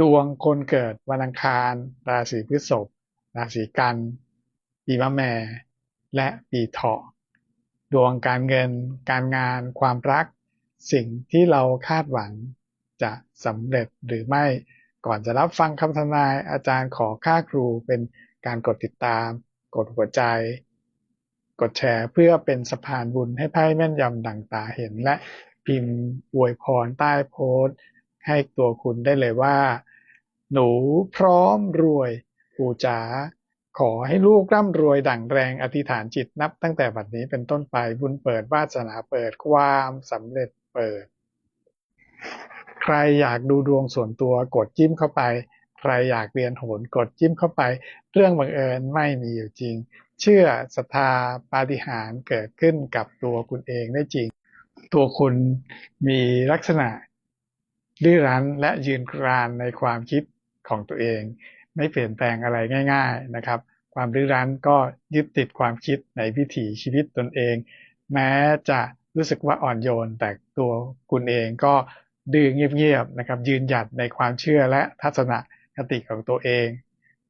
ดวงคนเกิดวันอังคาร ราศีพฤษภ ราศีกัน ปีมะแม่ และปีเถาะ ดวงการเงิน การงาน ความรัก สิ่งที่เราคาดหวังจะสำเร็จหรือไม่ ก่อนจะรับฟังคำทำนายอาจารย์ขอค่าครูเป็นการกดติดตาม กดหัวใจ กดแชร์เพื่อเป็นสะพานบุญให้ไพ่แม่นยำดังตาเห็นและพิมพ์อวยพรใต้โพสต์ ให้ตัวคุณได้เลยว่า หนูพร้อมรวยปู่จ๋าขอให้ลูกร่ำรวยดั่งแรงอธิษฐานจิตนับตั้งแต่บัดนี้เป็นต้นไปบุญเปิดวาสนาเปิดความสำเร็จเปิด ใครอยากดูดวงส่วนตัวกดจิ้มเข้าไป ใครอยากเรียนโหนกดจิ้มเข้าไป เรื่องบังเอิญไม่มีอยู่จริง เชื่อศรัทธาปาฏิหาริย์เกิดขึ้นกับตัวคุณเองได้จริง ตัวคุณมีลักษณะ ดื้อรั้นและยืนกรานในความคิดของตัวเอง ไม่เปลี่ยนแปลงอะไรง่าย ๆนะครับ ความดื้อรั้นก็ยึดติดความคิดในวิถีชีวิตตนเอง แม้จะรู้สึกว่าอ่อนโยน แต่ตัวคุณเองก็ดื้อเงียบๆนะครับ ยืนหยัดในความเชื่อและทัศนคติของตัวเอง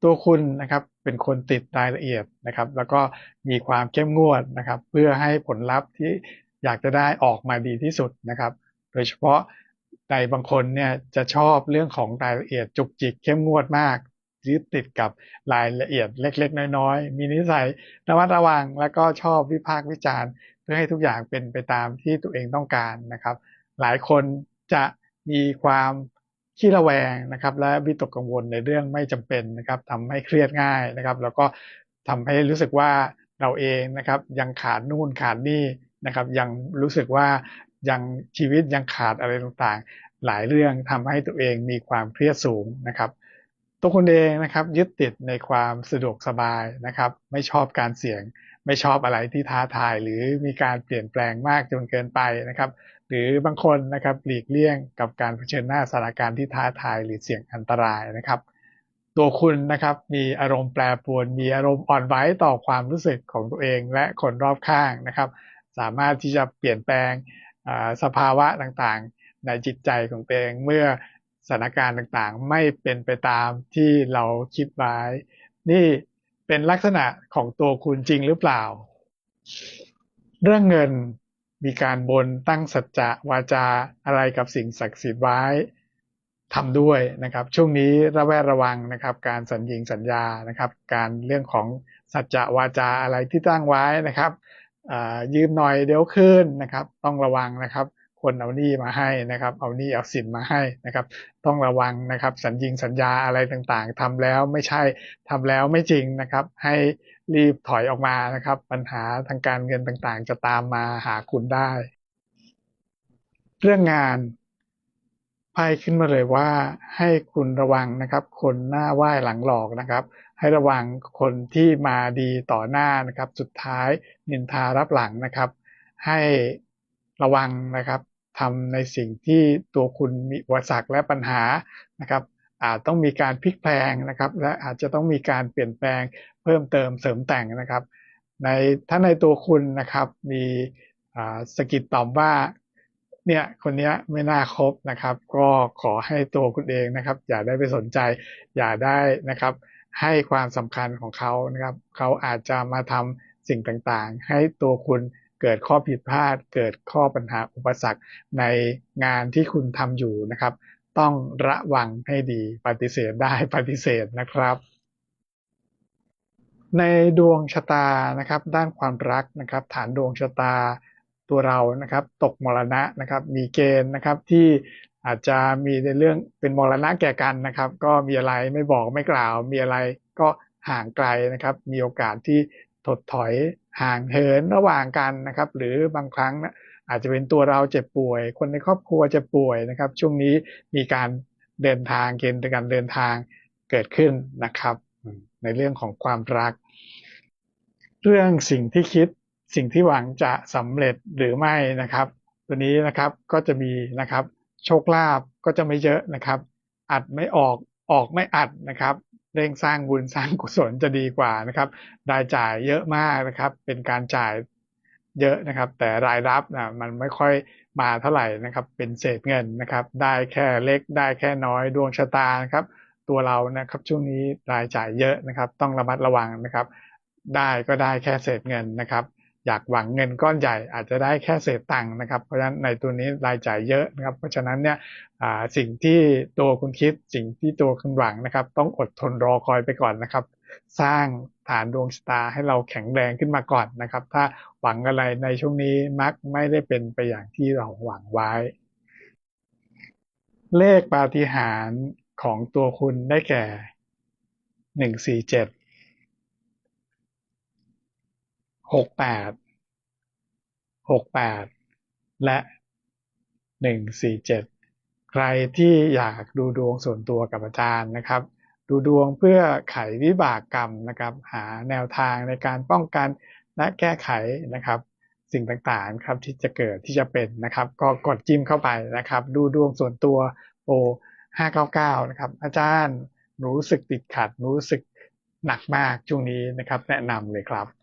ตัวคุณนะครับเป็นคนติดรายละเอียดนะครับ แล้วก็มีความเข้มงวดนะครับ เพื่อให้ผลลัพธ์ที่อยากจะได้ออกมาดีที่สุดนะครับ โดยเฉพาะ ในบางคนเนี่ยจะชอบเรื่องของรายละเอียดจุกจิกเข้มงวดมากยึดติดกับรายละเอียดเล็ก ๆ น้อย ๆ มีนิสัยระมัดระวังแล้วก็ชอบวิพากษ์วิจารณ์ เพื่อให้ทุกอย่างเป็นไปตามที่ตัวเองต้องการนะครับ หลายคนจะมีความขี้ระแวงนะครับ และวิตกกังวลในเรื่องไม่จำเป็นนะครับทำให้เครียดง่ายนะครับ แล้วก็ทำให้รู้สึกว่าเราเองนะครับ ยังขาดนู่นขาดนี่ นะครับ ยังรู้สึกว่ายังชีวิตยังขาดอะไรต่างๆ หลายเรื่องทำให้ตัวเองมีความเครียดสูงนะครับตัวคุณเองนะครับยึดติดในความสะดวกสบายนะครับ ไม่ชอบการเสี่ยง ไม่ชอบอะไรที่ท้าทาย หรือมีการเปลี่ยนแปลงมากจนเกินไปนะครับ หรือบางคนนะครับหลีกเลี่ยงกับการเผชิญหน้าสถานการณ์ที่ท้าทาย หรือเสี่ยงอันตรายนะครับ ตัวคุณนะครับมีอารมณ์แปรปรวน มีอารมณ์อ่อนไหวต่อความรู้สึกของตัวเองและคนรอบข้างนะครับ สามารถที่จะเปลี่ยนแปลงสภาวะต่างๆ ในจิตใจของตัวเองเมื่อสถานการณ์ต่างๆ ไม่เป็นไปตามที่เราคิดไว้ นี่เป็นลักษณะของตัวคุณจริงหรือเปล่า เรื่องเงินมีการบนตั้งสัจจะวาจาอะไรกับสิ่งศักดิ์สิทธิ์ไว้ทำด้วยนะครับ ช่วงนี้ระแวดระวังนะครับ การสัญญิงสัญญานะครับ การเรื่องของสัจจะวาจาอะไรที่ตั้งไว้นะครับ ยืมหน่อยเดี๋ยวคืนนะครับ ต้องระวังนะครับ คนเอาหนี้มาให้นะครับ เอาหนี้เอาสินมาให้นะครับ ต้องระวังนะครับ สัญญิงสัญญาอะไรต่างๆทำแล้วไม่ใช่ทำแล้วไม่จริงนะครับ ให้รีบถอยออกมานะครับ ปัญหาทางการเงินต่างๆ จะตามมาหาคุณได้ เรื่องงาน พ่ขึ้นมาเลยว่าให้คุณระวังนะครับ คนหน้าไหว้หลังหลอกนะครับ ให้ระวังคนที่มาดีต่อหน้านะครับ สุดท้ายนินทารับหลังนะครับ ให้ระวังนะครับทำในสิ่งที่ตัวคุณมีอุปสรรคและปัญหานะครับอาจต้องมีการพลิกแพลงนะครับ และอาจจะต้องมีการเปลี่ยนแปลงเพิ่มเติมเสริมแต่งนะครับ ในถ้าในตัวคุณนะครับมีสกิดตอบว่า เนี่ยคนนี้ไม่น่าคบนะครับ ก็ขอให้ตัวคุณเองนะครับ อย่าได้ไปสนใจ อย่าได้นะครับ ให้ความสำคัญของเขานะครับ เขาอาจจะมาทำสิ่งต่างๆ ให้ตัวคุณเกิดข้อผิดพลาด เกิดข้อปัญหาอุปสรรคในงานที่คุณทำอยู่นะครับ ต้องระวังให้ดีปฏิเสธได้ปฏิเสธนะครับในดวงชะตานะครับ ด้านความรักนะครับ ฐานดวงชะตา ตัวเรานะครับ ตกมรณะนะครับ มีเกณฑ์นะครับที่อาจจะมีในเรื่องเป็นมรณะแก่กันนะครับ ก็มีอะไรไม่บอกไม่กล่าว มีอะไรก็ห่างไกลนะครับ มีโอกาสที่ถดถอยห่างเหินระหว่างกันนะครับ หรือบางครั้งนะอาจจะเป็นตัวเราเจ็บป่วย คนในครอบครัวจะป่วยนะครับ ช่วงนี้มีการเดินทางเกณฑ์การเดินทางเกิดขึ้นนะครับ ในเรื่องของความรัก เรื่องสิ่งที่คิด สิ่งที่หวังจะสำเร็จหรือไม่นะครับ ตัวนี้นะครับก็จะมีนะครับ โชคลาภก็จะไม่เยอะนะครับ อัดไม่ออกออกไม่อัดนะครับเร่งสร้างบุญสร้างกุศลจะดีกว่านะครับรายจ่ายเยอะมากนะครับ เป็นการจ่ายเยอะนะครับ แต่รายรับนะมันไม่ค่อยมาเท่าไหร่นะครับ เป็นเศษเงินนะครับ ได้แค่เล็กได้แค่น้อยดวงชะตานะครับ ตัวเรานะครับช่วงนี้รายจ่ายเยอะนะครับ ต้องระมัดระวังนะครับ ได้ก็ได้แค่เศษเงินนะครับ อยากหวังเงินก้อนใหญ่อาจจะได้แค่เศษตังค์นะครับ เพราะฉะนั้นในตัวนี้รายจ่ายเยอะนะครับ เพราะฉะนั้นเนี่ยสิ่งที่ตัวคุณคิดสิ่งที่ตัวคุณหวังนะครับ ต้องอดทนรอคอยไปก่อนนะครับ สร้างฐานดวงชะตาให้เราแข็งแรงขึ้นมาก่อนนะครับ ถ้าหวังอะไรในช่วงนี้มักไม่ได้เป็นไปอย่างที่เราหวังไว้ เลขปาฏิหาริย์ของตัวคุณได้แก่หนึ่งสี่เจ็ด หกแปดหกแปดและหนึ่งสี่เจ็ดใครที่อยากดูดวงส่วนตัวกับอาจารย์นะครับ ดูดวงเพื่อไขวิบากกรรมนะครับ หาแนวทางในการป้องกันและแก้ไขนะครับ สิ่งต่างๆครับที่จะเกิดที่จะเป็นนะครับ ก็กดจิ้มเข้าไปนะครับ ดูดวงส่วนตัวโอ599นะครับ อาจารย์รู้สึกติดขัดรู้สึกหนักมากช่วงนี้นะครับ แนะนำเลยครับ